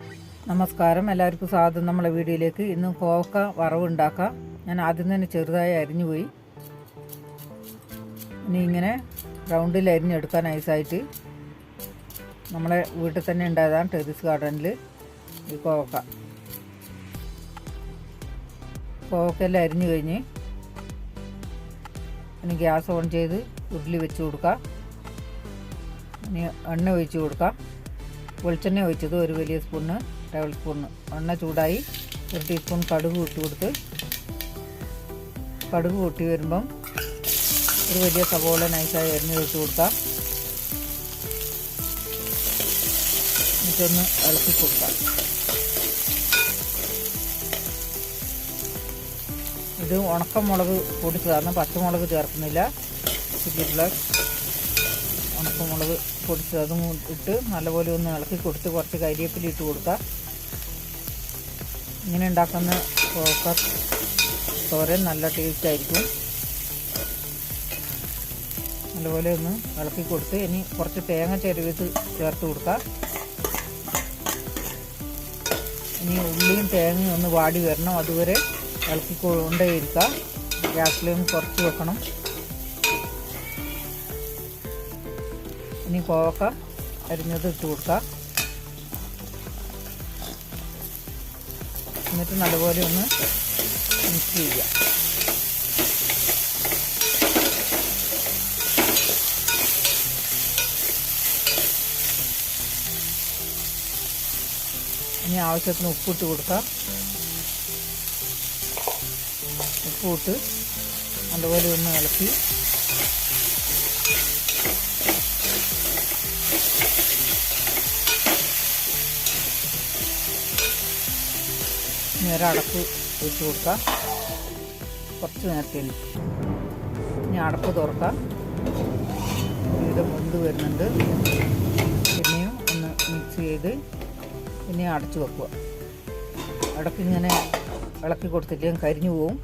നമസ്കാരം. എല്ലാവർക്കും സ്വാഗതം. നമ്മളെ വീഡിയോയിലേക്ക് ഇന്ന് കോവക്ക വറവ് ഉണ്ടാക്കാം ഞാൻ ആദ്യം തന്നെ ചെറുതായി അരിഞ്ഞു പോയി ഇനി ഇങ്ങനെ റൗണ്ടിൽ അരിഞ്ഞെടുക്കാൻ ഐസായിട്ട് നമ്മളെ വീട്ടിൽ തന്നെ ഉണ്ടായതാണ് ടെറിസ് ഗാർഡനിൽ ഈ കോവക്ക കോവക്കെല്ലാം അരിഞ്ഞു കഴിഞ്ഞ് ഇനി ഗ്യാസ് ഓൺ ചെയ്ത് ഉരുളി വെച്ച് കൊടുക്കാം. ഇനി എണ്ണ ഒഴിച്ച് കൊടുക്കാം. വെളിച്ചെണ്ണ ഒഴിച്ചത് ഒരു വലിയ സ്പൂണ് ടേബിൾ സ്പൂണ്. എണ്ണ ചൂടായി ഒരു ടീസ്പൂൺ കടുക് കൂട്ടി കൊടുത്ത് കടുക് കൂട്ടി വരുമ്പം ഒരു വലിയ സവോള നൈസായി എരിഞ്ഞ് വെച്ച് കൊടുക്കാം. എന്നിട്ടൊന്ന് ഇളക്കി കൊടുക്കാം. ഇത് ഉണക്കമുളക് പൊടിച്ചതാണ് പച്ചമുളക് ചേർക്കുന്നില്ല. ചില്ലി ഫ്ലക്സ് ഉണക്കമുളക് പൊടിച്ചത് അതും ഇട്ട് നല്ലപോലെ ഒന്ന് ഇളക്കി കൊടുത്ത് കുറച്ച് കരിവേപ്പില ഇട്ട് കൊടുക്കുക. ഇങ്ങനെ ഉണ്ടാക്കുന്ന കോക്ക തോരൻ നല്ല ടേസ്റ്റ് ആയിരിക്കും. നല്ലപോലെ ഒന്ന് ഇളക്കി കൊടുത്ത് ഇനി കുറച്ച് തേങ്ങ ചെരുവിത്ത് ചേർത്ത് കൊടുക്കുക. ഇനി ഉള്ളിയും തേങ്ങയും ഒന്ന് വാടി വരണം. അതുവരെ ഇളക്കി കൊണ്ടേയിരിക്കുക ഗ്യാസ് ഫ്ലെയിം കുറച്ച് വെക്കണം. ഇനി കോവക്ക അരിഞ്ഞത് ഇട്ട് കൊടുക്കുക എന്നിട്ട് നല്ലപോലെ ഒന്ന് മിക്സ് ചെയ്യുക. ഇനി ആവശ്യത്തിന് ഉപ്പിട്ട് കൊടുക്കുക ഉപ്പിട്ട് നല്ലപോലെ ഒന്ന് ഇളക്കി നേരെ അടപ്പ് വെച്ച് കൊടുക്കുക കുറച്ച് നേരത്തേന് ഇനി. അടപ്പ് തുറക്കാം. ഇത് വെന്ത് വരുന്നുണ്ട്. പിന്നെയും ഒന്ന് മിക്സ് ചെയ്ത് പിന്നെ അടച്ചു വെക്കുക. ഇടയ്ക്കിങ്ങനെ ഇളക്കി കൊടുത്തില്ലെങ്കിൽ കരിഞ്ഞു പോവും.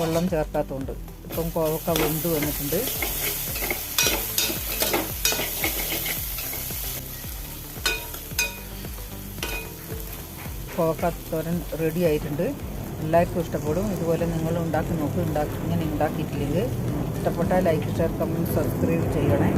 വെള്ളം ചേർക്കാത്തതുകൊണ്ട്. ഇപ്പം കോവക്ക വെന്ത് വന്നിട്ടുണ്ട്. കോവക്കാത്തോരൻ റെഡി ആയിട്ടുണ്ട്. എല്ലാവർക്കും ഇഷ്ടപ്പെടും. ഇതുപോലെ നിങ്ങൾ ഉണ്ടാക്കി നോക്കി. ഉണ്ടാക്കി ഇങ്ങനെ ഉണ്ടാക്കിയിട്ടില്ലെങ്കിൽ ഇഷ്ടപ്പെട്ടാൽ ലൈക്ക് ഷെയർ കമന്റ് സബ്സ്ക്രൈബ് ചെയ്യണേ.